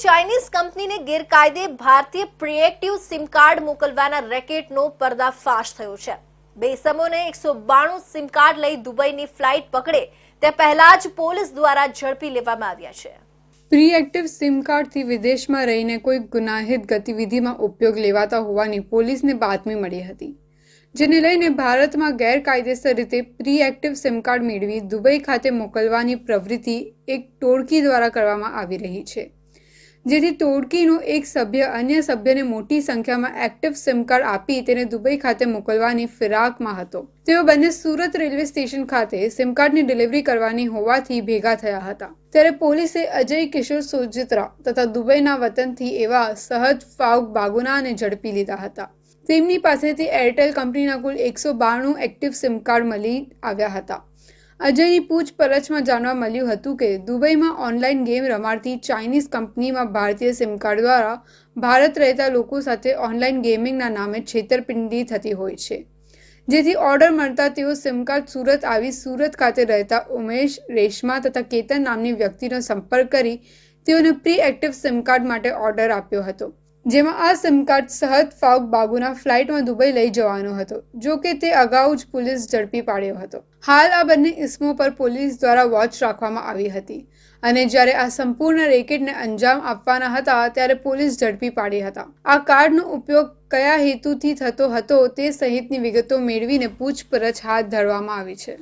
Chinese કંપનીને ગેરકાયદે ભારતીય પ્રિએક્ટિવ સિમ કાર્ડ મોકલવાના રેકેટનો પર્દાફાશ થયો છે. બે ઇસમોને એકસો બાણું સિમ કાર્ડ લઈ દુબઈની ફ્લાઇટ પકડે તે પહેલા જ પોલીસ દ્વારા ઝડપી લેવામાં આવ્યા છે. પ્રીએક્ટિવ સિમ કાર્ડથી વિદેશમાં રહીને કોઈ ગુનાહિત ગતિવિધિમાં ઉપયોગ લેવાતા હોવાની પોલીસને બાતમી મળી હતી, જેને લઈને ભારતમાં ગેરકાયદેસર રીતે પ્રીએક્ટિવ સિમ કાર્ડ મેળવી દુબઈ ખાતે મોકલવાની પ્રવૃત્તિ એક ટોળકી દ્વારા કરવામાં આવી રહી છે. જેથી ટોળકીનો એક સભ્ય અન્ય સભ્યને મોટી સંખ્યામાં એક્ટિવ સિમ કાર્ડ આપી તેને દુબઈ ખાતે મોકલવાની ફિરાકમાં હતો. તેઓ બંને સુરત રેલવે સ્ટેશન ખાતે સિમ કાર્ડની ડિલિવરી કરવાની હોવાથી ભેગા થયા હતા. ત્યારે પોલીસે અજય કિશોર સોજિત્રા તથા દુબઈના વતનથી એવા સહજ ફાઉક બાગુનાને ઝડપી લીધા હતા. તેમની પાસેથી એરટેલ કંપનીના કુલ એકસો બાણું એક્ટિવ સિમ કાર્ડ મળી આવ્યા હતા. અજયની પૂછપરછમાં જાણવા મળ્યું હતું કે દુબઈમાં ઓનલાઈન ગેમ રમાડતી ચાઇનીઝ કંપનીમાં ભારતીય સિમ કાર્ડ દ્વારા ભારત રહેતા લોકો સાથે ઓનલાઈન ગેમિંગના નામે છેતરપિંડી થતી હોય છે. જેથી ઓર્ડર મળતા તેઓ સિમ કાર્ડ સુરત આવી સુરત ખાતે રહેતા ઉમેશ, રેશમા તથા કેતન નામની વ્યક્તિનો સંપર્ક કરી તેઓને પ્રી એક્ટિવ સિમ કાર્ડ માટે ઓર્ડર આપ્યો હતો. જેમાં આ સિમ કાર્ડ સહદ ફાઉક બાગુના ફ્લાઇટમાં દુબઈ લઈ જવાનો હતો, જો કે તે અગાઉ જ પોલીસ ઝડપી પાડ્યો હતો. હાલ આ બંને ઇસમો પર પોલીસ દ્વારા વોચ રાખવામાં આવી હતી અને જ્યારે આ સંપૂર્ણ રેકેટને અંજામ આપવાના હતા, ત્યારે પોલીસ ઝડપી પાડી હતા. આ કાર્ડનો ઉપયોગ કયા હેતુથી થતો હતો તે સહિતની વિગતો મેળવીને પૂછપરછ હાથ ધરવામાં આવી છે.